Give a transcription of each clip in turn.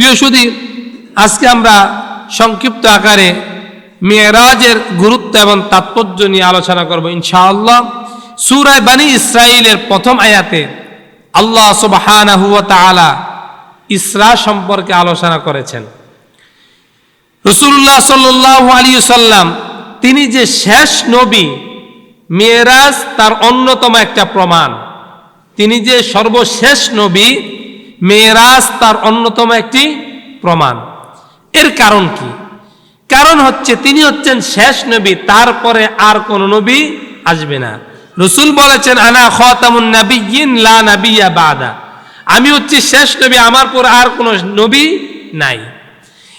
প্রিয় সুদী আজকে আমরা সংক্ষিপ্ত আকারে মেয়েরাজের গুরুত্ব এবং তাৎপর্য নিয়ে আলোচনা করব ইনশাআল্লাহ। সুরায় বানী ইসরায়েলের প্রথম আয়াতে আল্লাহ ওয়া ইসরা সম্পর্কে আলোচনা করেছেন। রসুল্লাহ সাল্লাহ আলী সাল্লাম তিনি যে শেষ নবী মেয়েরাজ তার অন্যতম একটা প্রমাণ। তিনি যে সর্বশেষ নবী মেয়েরাজ তার অন্যতম একটি প্রমাণ। এর কারণ কি? কারণ হচ্ছে তিনি হচ্ছেন শেষ নবী, তারপরে আর কোন নবী আসবে না। রসুল বলেছেন, আনা খতামুন লা নাবিয়া বাদা। আমি হচ্ছি শেষ নবী, আমার পর আর কোন নবী নাই।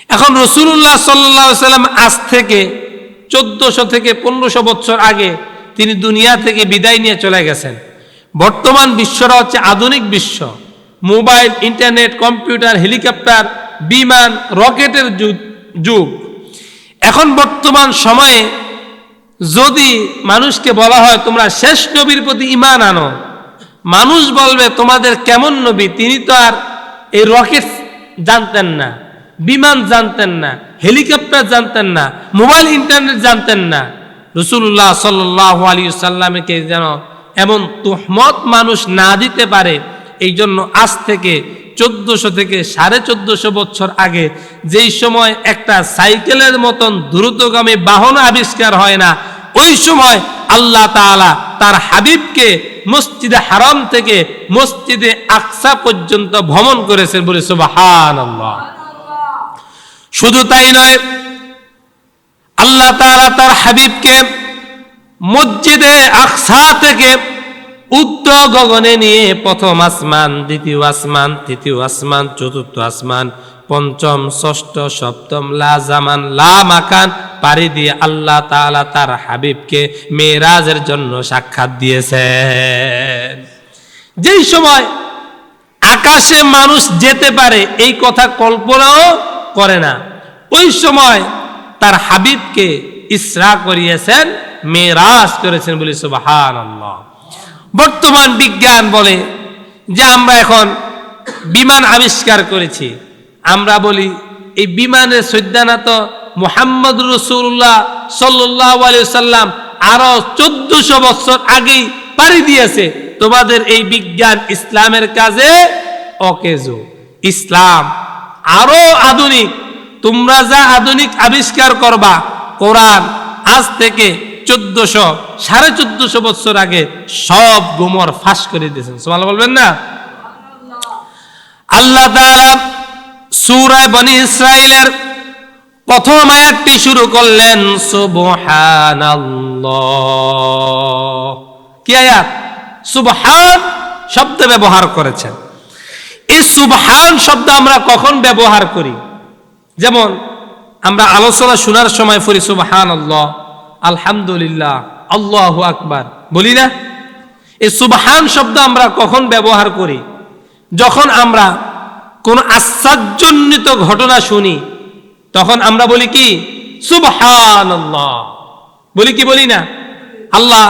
এখন রসুল্লাহ সাল্লাহ সাল্লাম আজ থেকে চোদ্দশো থেকে পনেরোশো বছর আগে তিনি দুনিয়া থেকে বিদায় নিয়ে চলে গেছেন। বর্তমান বিশ্বটা হচ্ছে আধুনিক বিশ্ব। মোবাইল, ইন্টারনেট, কম্পিউটার, হেলিকপ্টার, বিমান, রকেটের যুগ- এখন বর্তমান সময়ে যদি মানুষকে বলা হয়, তোমরা শেষ নবীর প্রতি ইমান আনো। মানুষ বলবে, তোমাদের কেমন নবী? তিনি তো আর এই রকেট জানতেন না, বিমান জানতেন না, হেলিকপ্টার জানতেন না, মোবাইল, ইন্টারনেট জানতেন না। রসুল্লাহ সাল্লাহ আলী সাল্লামকে যেন এমন তুহমত মানুষ না দিতে পারে এই জন্য আজ থেকে চোদ্দশো থেকে সাড়ে চোদ্দশো বছর আগে যেই সময় একটা সাইকেলের মতন দ্রুতগামী বাহন আবিষ্কার হয় না, ওই সময় আল্লাহ তাআলা তার হাবিবকে মসজিদে হারাম থেকে মসজিদে আকসা পর্যন্ত ভ্রমণ করেছেন বলে সুবাহান শুধু তাই নয়, আল্লাহ তাআলা তার হাবিবকে মসজিদে আকসা থেকে উত্তর গগনে নিয়ে প্রথম আসমান, দ্বিতীয় আসমান, তৃতীয় আসমান, চতুর্থ আসমান, পঞ্চম, ষষ্ঠ, সপ্তম, লা জামান, লা মাকান, পাড়ি দিয়ে আল্লাহ তাআলা তার হাবিবকে মেয়েরাজের জন্য সাক্ষাৎ দিয়েছেন। যেই সময় আকাশে মানুষ যেতে পারে, এই কথা কল্পনাও করে না। ওই সময় তার হাবিবকে ইসরা করিয়েছেন মেরাজ করেছেন বলে সুবাহান বর্তমান বিজ্ঞান বলে যে আমরা এখন বিমান আবিষ্কার করেছি। আমরা বলি এই বিমানের সৈদ্যানা তো মোহাম্মদ রসুল্লাহ সাল্লাহ সাল্লাম আরও চোদ্দশো বছর আগেই পাড়ি দিয়েছে। তোমাদের এই বিজ্ঞান ইসলামের কাজে অকেজো। ইসলাম আরও আধুনিক। তোমরা যা আধুনিক আবিষ্কার করবা, কোরআন আজ থেকে চোদ্দশো, সাড়ে চোদ্দশো বছর আগে সব গোমর ফাঁস করে দিয়েছেন। সোমাল বলবেন না? আল্লাহ তাআলা সূরা বনি ইসরাইলের প্রথম আয়াতটি শুরু করলেন, সুবহানাল্লাহ। কি আয়াত? সুবহান শব্দ ব্যবহার করেছেন। এই সুবহান শব্দ আমরা কখন ব্যবহার করি? যেমন আমরা আলোচনা শোনার সময় পড়ি সুবহান আল্লাহ আলহামদুলিল্লাহ, আল্লাহ আকবার। বলি না? এই সুবহান শব্দ আমরা কখন ব্যবহার করি? যখন আমরা কোন আশ্চর্যজনিত ঘটনা শুনি, তখন আমরা বলি কি? সুবহান আল্লাহ বলি কি বলি না? আল্লাহ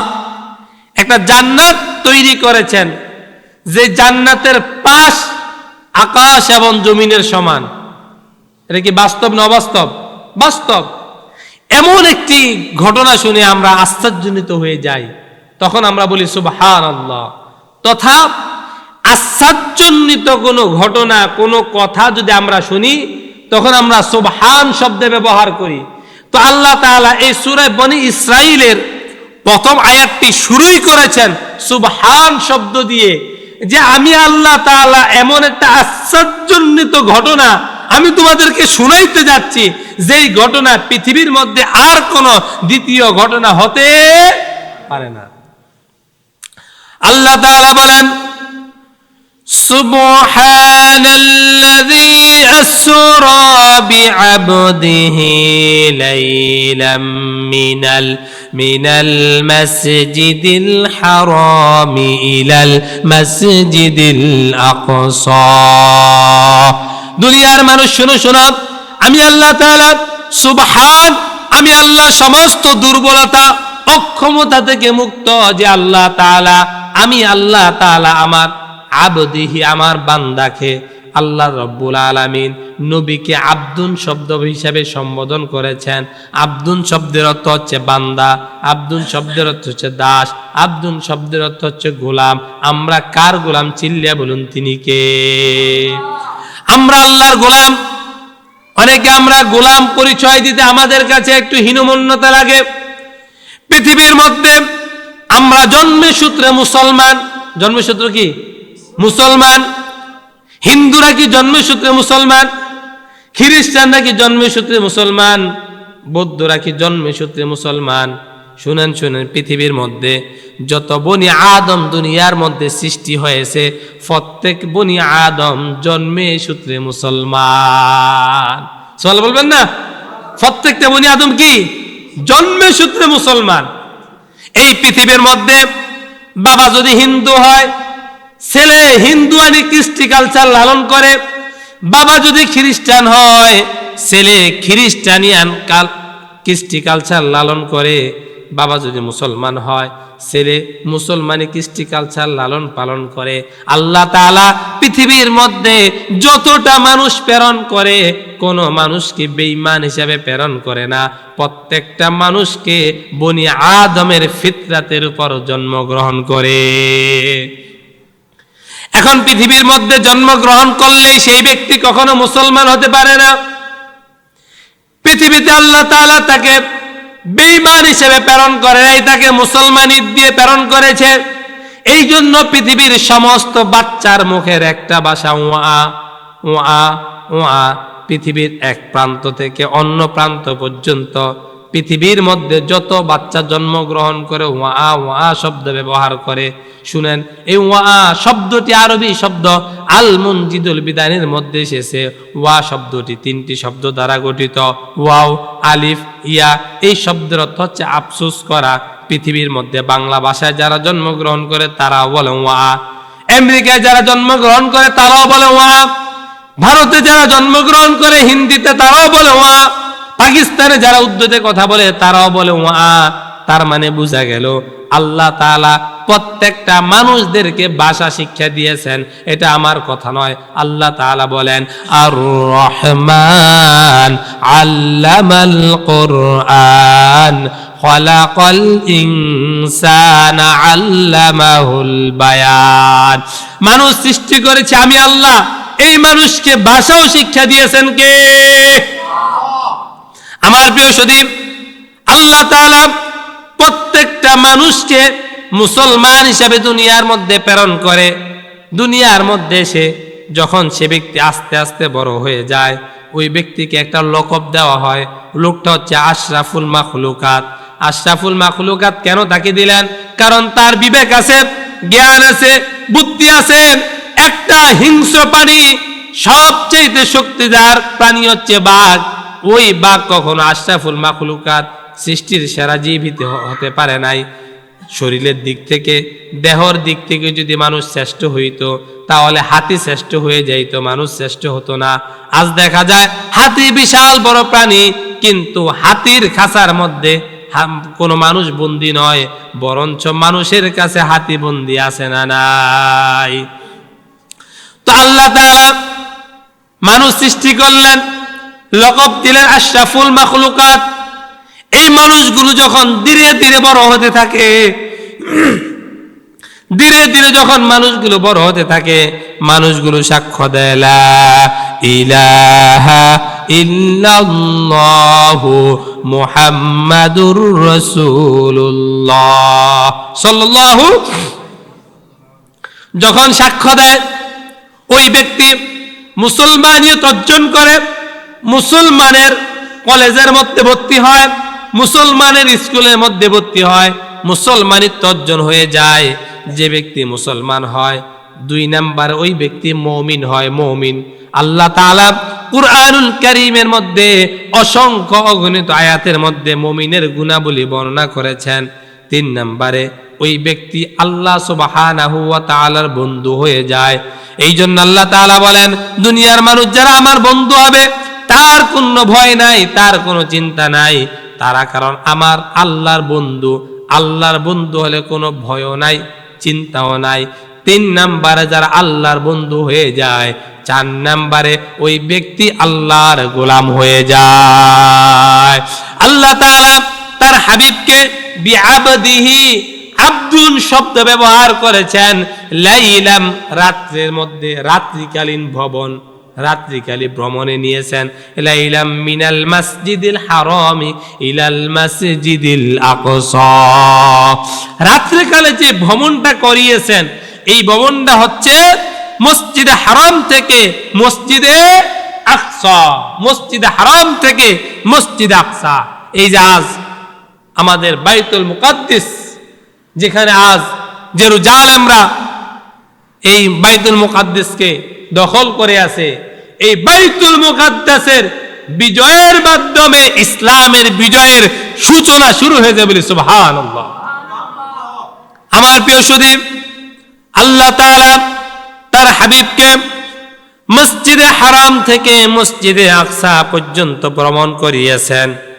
একটা জান্নাত তৈরি করেছেন, যে জান্নাতের পাশ আকাশ এবং জমিনের সমান। এটা কি বাস্তব না অবাস্তব? বাস্তব। এমন একটি ঘটনা শুনে আমরা আশ্চর্যজনিত হয়ে যাই। তখন আমরা বলি সুবহান আল্লাহ তথা আশ্চর্যজনিত কোনো ঘটনা, কোনো কথা যদি আমরা শুনি, তখন আমরা সুবহান শব্দে ব্যবহার করি। তো আল্লাহ তাআলা এই সূরায় বনি ইসরাইলের প্রথম আয়াতটি শুরুই করেছেন সুবহান শব্দ দিয়ে যে আমি আল্লাহ তাআলা এমন একটা আশ্চর্যজনিত ঘটনা আমি তোমাদেরকে শুনাইতে যাচ্ছি যেই ঘটনা পৃথিবীর মধ্যে আর কোন দ্বিতীয় ঘটনা হতে পারে না আল্লাহ তাআলা বলেন سبحان الذي أسرى بعبده ليلا من ال من المسجد الحرام إلى المسجد الأقصى দুনিয়ার মানুষ শুনো, শোনো। আমি আল্লাহ তাআলা, সুবহান, আমি আল্লাহ সমস্ত দুর্বলতা, অক্ষমতা থেকে মুক্ত যে আল্লাহ তাআলা, আমি আল্লাহ তাআলা আমার আবদিহি, আমার বান্দাকে আল্লাহ রব্বুল আলামিন নবীকে আব্দুন শব্দ হিসাবে সম্বোধন করেছেন। আব্দুন শব্দের অর্থ হচ্ছে বান্দা, আব্দুন শব্দের অর্থ হচ্ছে দাস, আব্দুন শব্দের অর্থ হচ্ছে গোলাম। আমরা কার গোলাম? চিল্লিয়া বলুন তিনি কে? আমরা আল্লাহর গোলাম। অনেকে আমরা গোলাম পরিচয় দিতে আমাদের কাছে একটু হীনমন্যতা লাগে। পৃথিবীর মধ্যে আমরা জন্মে সূত্রে মুসলমান। জন্মসূত্র কি? মুসলমান। হিন্দুরা কি জন্মসূত্রে মুসলমান? খ্রিস্টানরা কি জন্মসূত্রে মুসলমান? বৌদ্ধরা কি জন্মসূত্রে মুসলমান? শুনেন শুনেন, পৃথিবীর মধ্যে যত বনি আদম দুনিয়ার মধ্যে সৃষ্টি হয়েছে, প্রত্যেক বনি আদম জন্মে সূত্রে মুসলমান। সবাল বলবেন না? প্রত্যেকটা বনি আদম কি? জন্মে সূত্রে মুসলমান। এই পৃথিবীর মধ্যে বাবা যদি হিন্দু হয়, ছেলে হিন্দু আনি কৃষ্টি কালচার লালন করে, বাবা যদি খ্রিস্টান হয়, ছেলে খ্রিস্টানিয়ান কাল কৃষ্টি কালচার লালন করে বাবা যদি মুসলমান হয়, ছেলে মুসলমানি কৃষ্টি কালচার লালন পালন করে, আল্লাহ তাআলা পৃথিবীর মধ্যে যতটা মানুষ প্রেরণ করে, কোন মানুষকে বেঈমান হিসাবে প্রেরণ করে না। প্রত্যেকটা মানুষকে বনি আদমের ফিতরাতের উপর জন্মগ্রহণ করে। এখন পৃথিবীর মধ্যে জন্মগ্রহণ করলেই সেই ব্যক্তি কখনো মুসলমান হতে পারে না। পৃথিবীতে আল্লাহ তাকে বেঈমান হিসেবে প্রেরণ করে নাই, তাকে মুসলমানি দিয়ে প্রেরণ করেছে। এই জন্য পৃথিবীর সমস্ত বাচ্চার মুখের একটা ভাষা ওয়া ওয়া ওয়া পৃথিবীর এক প্রান্ত থেকে অন্য প্রান্ত পর্যন্ত পৃথিবীর মধ্যে যত বাচ্চা জন্মগ্রহণ করে ওয়া ওয়া শব্দ ব্যবহার করে, শুনেন, এই ওয়া শব্দটি আরবি শব্দ, আল মুনজিদুল বিদানের মধ্যে এসেছে। ওয়া শব্দটি তিনটি শব্দ দ্বারা গঠিত। ওয়াও, আলিফ, ইয়া, এই শব্দের অর্থ হচ্ছে আফসোস করা। পৃথিবীর মধ্যে বাংলা ভাষায় যারা জন্মগ্রহণ করে, তারাও বলে ওয়া আমেরিকায় যারা জন্মগ্রহণ করে, তারাও বলে ওয়া। ভারতে যারা জন্মগ্রহণ করে, হিন্দিতে তারাও বলে ওয়া। পাকিস্তানে যারা উর্দুতে কথা বলে, তারাও বলে, ওয়া, তার মানে বোঝা গেল। আল্লাহ তাআলা প্রত্যেকটা মানুষদেরকে ভাষা শিক্ষা দিয়েছেন। এটা আমার কথা নয়। আল্লাহ তাআলা বলেন আর রহমান আল্লামাল কোরআন, খলাকল ইনসান আল্লামাহুল বায়ান। মানুষ সৃষ্টি করেছে, আমি আল্লাহ। এই মানুষকে ভাষাও শিক্ষা দিয়েছেন কে? আমার প্রিয় সদীপ, আল্লাহ প্রত্যেকটা মানুষকে মুসলমান হিসাবে দুনিয়ার মধ্যে প্রেরণ করে। দুনিয়ার মধ্যে এসে যখন সে ব্যক্তি আস্তে আস্তে বড় হয়ে যায়, ওই ব্যক্তিকে একটা লকব দেওয়া হয়। লোকটা হচ্ছে আশরাফুল মাখলুকাত। আশরাফুল মাখলুকাত কেন তাকে দিলেন? কারণ তার বিবেক আছে, জ্ঞান আছে, বুদ্ধি আছে। একটা হিংস্র প্রাণী সবচেয়ে শক্তিদার প্রাণী হচ্ছে বাঘ। ওই বাঘ কখনো আশরাফুল মাখলুকাত সৃষ্টির সেরা জীবিত হতে পারে নাই। শরীরের দিক থেকে, দেহর দিক থেকে যদি মানুষ শ্রেষ্ঠ হইতো, তাহলে হাতি শ্রেষ্ঠ হয়ে যাইতো, মানুষ শ্রেষ্ঠ হতো না। আজ দেখা যায়, হাতি বিশাল বড় প্রাণী, কিন্তু হাতির খাঁচার মধ্যে কোনো মানুষ বন্দি নয়, বরঞ্চ মানুষের কাছে হাতি বন্দি আছে না নাই। তো আল্লাহ তাআলা মানুষ সৃষ্টি করলেন লকব দিলেন আশরাফুল মাখলুকাত। এই মানুষগুলো যখন ধীরে ধীরে বড় হতে থাকে, ধীরে ধীরে যখন মানুষগুলো বড় হতে থাকে, মানুষগুলো সাক্ষ্য দেয় ইলাহা যখন সাক্ষ্য দেয়, ওই ব্যক্তি মুসলমানিয়ত অর্জন করে মুসলমানের কলেজের মধ্যে ভর্তি হয়, মুসলমানের স্কুলের মধ্যে ভর্তি হয় মুসলমানিত্ব অর্জন হয়ে যায়। যে ব্যক্তি মুসলমান হয়, দুই নাম্বার ওই ব্যক্তি মৌমিন হয়, মৌমিন। আল্লাহ তাআলা কুরআনুল কারীমের মধ্যে অসংখ্য অগণিত আয়াতের মধ্যে মমিনের গুণাবলী বর্ণনা করেছেন। তিন নম্বরে ওই ব্যক্তি আল্লাহ সুবহানাহু ওয়া তাআলার বন্ধু হয়ে যায়। এই জন্য আল্লাহ তাআলা বলেন, দুনিয়ার মানুষ যারা আমার বন্ধু হবে তার কোনো ভয় নাই, তার কোনো চিন্তা নাই। তারা কারণ আমার আল্লাহর বন্ধু। আল্লাহর বন্ধু হলে কোনো ভয়ও নাই, চিন্তাও নাই। তিন নাম্বারে যারা আল্লাহর বন্ধু হয়ে যায়, চার নাম্বারে ওই ব্যক্তি আল্লাহর গোলাম হয়ে যায়। আল্লাহ তাআলা তার হাবিবকে বিআবদিহি আব্দুন শব্দ ব্যবহার করেছেন, লাইলাম রাত্রের মধ্যে, রাত্রিকালীন ভবন। রাত্রিকালী ভ্রমণে নিয়েছেন। লাইলাম মিনাল মসজিদিল হারামি ইলাল মসজিদিল আকসা। রাত্রিকালে যে ভ্রমণটা করিয়েছেন, এই ভ্রমণটা হচ্ছে মসজিদে হারাম থেকে মসজিদে আকসা। মসজিদে হারাম থেকে মসজিদে আকসা। এই যে আজ আমাদের বাইতুল মুকাদ্দিস, যেখানে আজ জেরুজালেমরা এই বাইতুল মুকাদ্দিসকে দখল করে আছে। এই বাইতুল মুকাদ্দাসের বিজয়ের মাধ্যমে ইসলামের বিজয়ের সূচনা শুরু হয়ে যাবে বলে সুবহানাল্লাহ। আমার প্রিয় সুদীপ, আল্লাহ তাআলা তার হাবিবকে মসজিদে হারাম থেকে মসজিদে আকসা পর্যন্ত ভ্রমণ করিয়েছেন।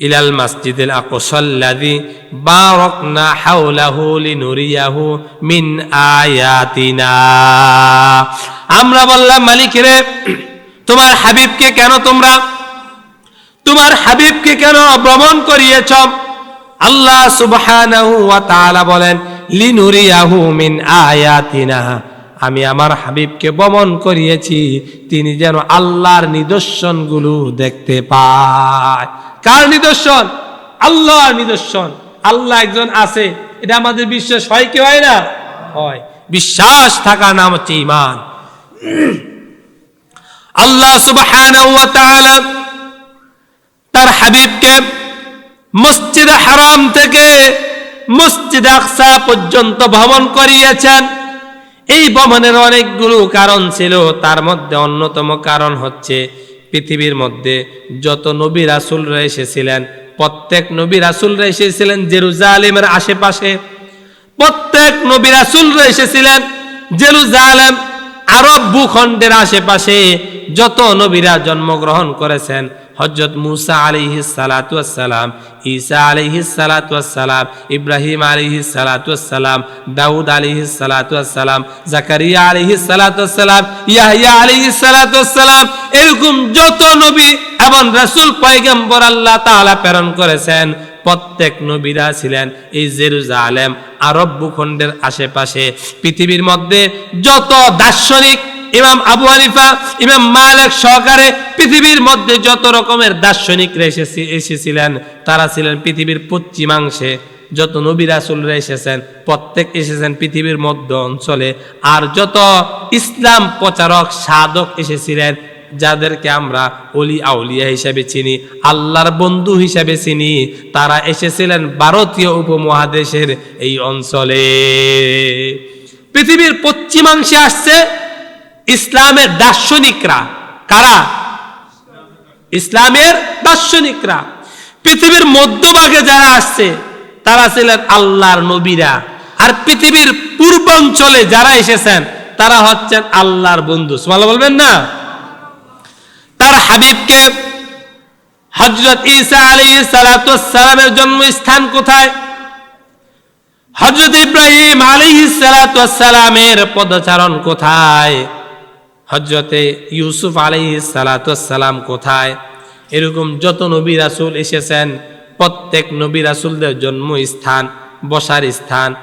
ইলাল মসজিদুল আকসাল্লাযী বারাকনা হাওলাহু লিনুরিয়াহু মিন আয়াতিনা। আমরা বললাম, মালিক রে, তোমার হাবিবকে কেন তোমরা, তোমার হাবিবকে কেন ভ্রমণ করিয়েছ? আল্লাহ সুবহানাহু ওয়া তাআলা বলেন, লিনুরিয়াহু মিন আয়াতিনা। আমি আমার হাবিবকে ভ্রমণ করিয়েছি, তিনি যেন আল্লাহর নিদর্শনগুলো দেখতে পায়। কার নিদর্শন? আল্লাহর নিদর্শন। আল্লাহ একজন আছে। এটা আমাদের বিশ্বাস হয় কি হয় না? হয়। বিশ্বাস থাকার নাম হচ্ছে ইমান আল্লাহ তাআলা তার হাবিবকে মসজিদ হারাম থেকে মসজিদ আকসা পর্যন্ত ভ্রমণ করিয়েছেন। এই ভ্রমণের অনেকগুলো কারণ ছিল। তার মধ্যে অন্যতম কারণ হচ্ছে পৃথিবীর মধ্যে যত নবী রাসুলরা এসেছিলেন, প্রত্যেক নবী রাসুলরা এসেছিলেন জেরুজালেমের আশেপাশে। প্রত্যেক নবী রাসুলরা এসেছিলেন জেরুজালেম আরব ভূখণ্ডের আশেপাশে। যত নবীরা জন্মগ্রহণ করেছেন হজরত মুসা আলিহি সালাতাম ঈসা আলিহি সালাতাম ইব্রাহিম আলিহি সালাতাম দাউদ আলিহি সালাতাম জাকারিয়া আলিহি সালাতাম ইয়াহিয়া আলিহি সালাতাম এরকম যত নবী এবং রাসূল পয়গম্বর আল্লাহ তাআলা প্রেরণ করেছেন, প্রত্যেক নবীরা ছিলেন এই জেরুজালেম আরব ভূখণ্ডের আশেপাশে। পৃথিবীর মধ্যে যত দার্শনিক, ইমাম আবু হানিফা, ইমাম মালিক সহকারে পৃথিবীর মধ্যে যত রকমের দার্শনিকরা এসেছি, এসেছিলেন, তারা ছিলেন পৃথিবীর পশ্চিমাংশে। যত নবী রাসুলরা এসেছেন, প্রত্যেক এসেছেন পৃথিবীর মধ্য অঞ্চলে। আর যত ইসলাম প্রচারক, সাধক এসেছিলেন, যাদেরকে আমরা অলি আউলিয়া হিসাবে চিনি, আল্লাহর বন্ধু হিসাবে চিনি, তারা এসেছিলেন ভারতীয় উপমহাদেশের এই অঞ্চলে। পৃথিবীর পশ্চিমাংশে আসছে ইসলামের দার্শনিকরা। কারা? ইসলামের দার্শনিকরা, পৃথিবীর মধ্যভাগে যারা আসছে, তারা ছিলেন আল্লাহর নবীরা। আর পৃথিবীর পূর্বাঞ্চলে যারা এসেছেন, তারা হচ্ছেন আল্লাহর বন্ধু। সুমালা বলবেন না? তার হাবিবকে হজরত ঈসা আলী সালামের জন্মস্থান কোথায়? হজরত ইব্রাহিম আলী সালামের পদচারণ কোথায়? হজরতে ইউসুফ আলী সালাম কোথায়? এরকম যত নবী রাসুল এসেছেন, প্রত্যেক নবী রাসুলদের জন্মস্থান বসার স্থান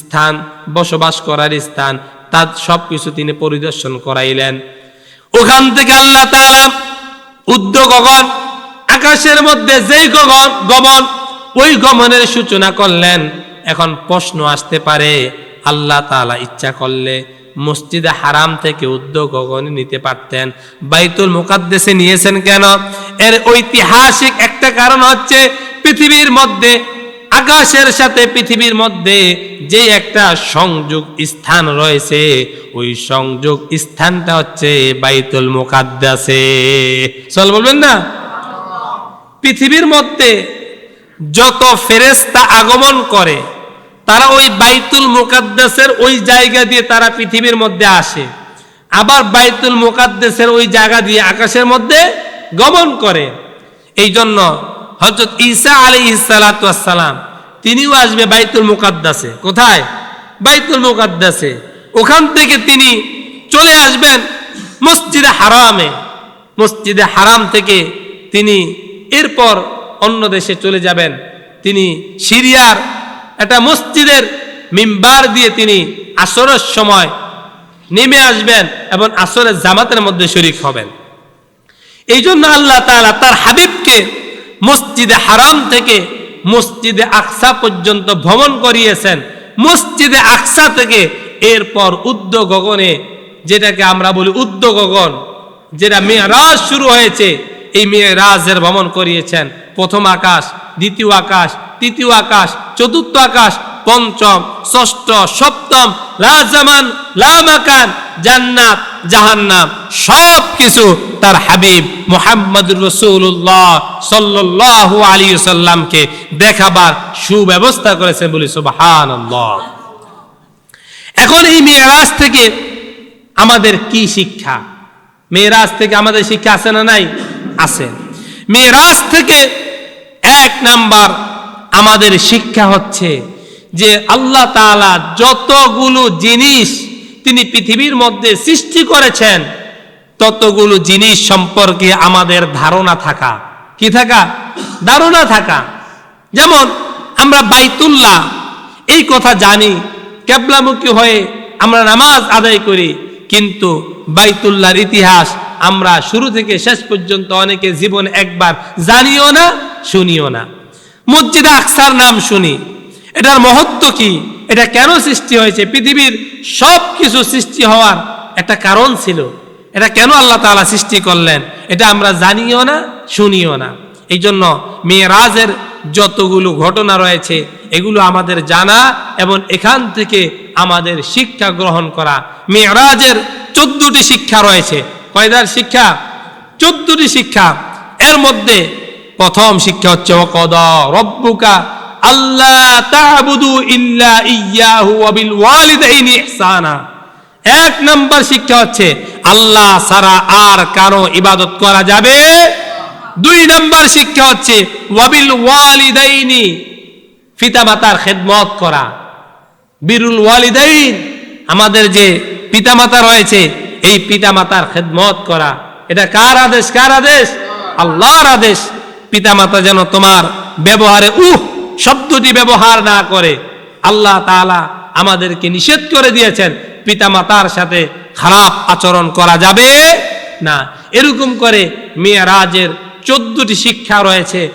স্থান, বসবাস করার স্থান, তার সব কিছু তিনি পরিদর্শন করাইলেন। ওখান থেকে আল্লাহ তাআলা উদ্যোগ গগন, আকাশের মধ্যে যেই গগন গমন ওই গমনের সূচনা করলেন। এখন প্রশ্ন আসতে পারে, আল্লাহ তাআলা ইচ্ছা করলে মসজিদে হারাম থেকে উদ্যোগ গগনে নিতে পারতেন। বাইতুল মুকাদ্দেসে নিয়েছেন কেন? এর ঐতিহাসিক একটা কারণ হচ্ছে পৃথিবীর মধ্যে, আকাশের সাথে পৃথিবীর মধ্যে যে একটা সংযোগ স্থান রয়েছে, ওই সংযোগ স্থানটা হচ্ছে বাইতুল মুকাদ্দাসে। চল বলবেন না? পৃথিবীর মধ্যে যত ফেরেস্তা আগমন করে তারা ওই বাইতুল মুকাদ্দাসের ওই জায়গা দিয়ে তারা পৃথিবীর মধ্যে আসে। আবার বাইতুল মুকাদ্দাসের ওই জায়গা দিয়ে আকাশের মধ্যে গমন করে। এই জন্য হজরত ঈসা আলী সালাম, তিনিও আসবে বাইতুল মুকাদ্দাসে। কোথায়? বাইতুল মুকাদ্দাসে। ওখান থেকে তিনি চলে আসবেন মসজিদে হারামে। মসজিদে হারাম থেকে তিনি এরপর অন্য দেশে চলে যাবেন। তিনি সিরিয়ার একটা মসজিদের মিম্বার দিয়ে তিনি আসরের সময় নেমে আসবেন এবং আসরের জামাতের মধ্যে শরিক হবেন। এই জন্য আল্লাহ তাআলা তার হাবিবকে মসজিদে হারাম থেকে মসজিদে আকসা পর্যন্ত ভ্রমণ করিয়েছেন। মসজিদে আকসা থেকে এরপর উদ্দ গগনে, যেটাকে আমরা বলি উদ্দ গগন, যেটা মেয়েরাজ শুরু হয়েছে, এই মেয়েরাজের ভ্রমণ করিয়েছেন। প্রথম আকাশ, দ্বিতীয় আকাশ তৃতীয় আকাশ, চতুর্থ আকাশ, পঞ্চম, ষষ্ঠ, সপ্তম লাজামান লামাকান, জান্নাত, জাহান্নাম। সব কিছু তার হাবিব মোহাম্মদ রসুল্লাহ সাল্লাল্লাহু আলী সাল্লামকে দেখাবার সুব্যবস্থা করেছেন বলি সুবাহান এখন এই মেয়েরাজ থেকে আমাদের কি শিক্ষা? মেয়েরাজ থেকে আমাদের শিক্ষা আছে না নাই? আছে। মেয়েরাজ থেকে এক নাম্বার আমাদের শিক্ষা হচ্ছে যে আল্লাহ তাআলা যতগুলো জিনিস তিনি পৃথিবীর মধ্যে সৃষ্টি করেছেন, ততগুলো জিনিস সম্পর্কে আমাদের ধারণা থাকা। কি থাকা? ধারণা থাকা। যেমন আমরা বাইতুল্লাহ, এই কথা জানি, কেবলামুখী হয়ে আমরা নামাজ আদায় করি, কিন্তু বাইতুল্লাহর ইতিহাস আমরা শুরু থেকে শেষ পর্যন্ত অনেকে জীবন একবার জানিও না, শুনিও না। মসজিদ আকসার নাম শুনি। এটার মহত্ব কি? এটা কেন সৃষ্টি হয়েছে? পৃথিবীর সব কিছু সৃষ্টি হওয়ার একটা কারণ ছিল। এটা কেন আল্লাহ তাআলা সৃষ্টি করলেন? এটা আমরা জানিও না, শুনিও না। এই জন্য মেয়েরাজের যতগুলো ঘটনা রয়েছে, এগুলো আমাদের জানা এবং এখান থেকে আমাদের শিক্ষা গ্রহণ করা। মেয়েরাজের চোদ্দটি শিক্ষা রয়েছে। কয়দার শিক্ষা? চোদ্দটি শিক্ষা। এর মধ্যে প্রথম শিক্ষা হচ্ছে কদ রব্বুকা আল্লাহ তাবুদু ইল্লা ইয়াহু ওয়া বিল ওয়ালিদাইনি ইহসানা। এক নাম্বার শিক্ষা হচ্ছে, আল্লাহ সারা আর কারও ইবাদত করা যাবে দুই নাম্বার শিক্ষা হচ্ছে ওয়াবিল ওয়ালিদাইনি পিতামাতার খেদমত করা। বিরুল ওয়ালিদাইন, আমাদের যে পিতামাতা রয়েছে, এই পিতামাতার খেদমত করা। এটা কার আদেশ? কার আদেশ? আল্লাহর আদেশ। পিতামাতা যেন তোমার ব্যবহারে, উহ, শব্দটি ব্যবহার না করে। আল্লাহ তাআলা আমাদেরকে নিষেধ করে দিয়েছেন, পিতামাতার সাথে খারাপ আচরণ করা যাবে না। এরকম করে মেয়েরাজের চোদ্দটি শিক্ষা রয়েছে।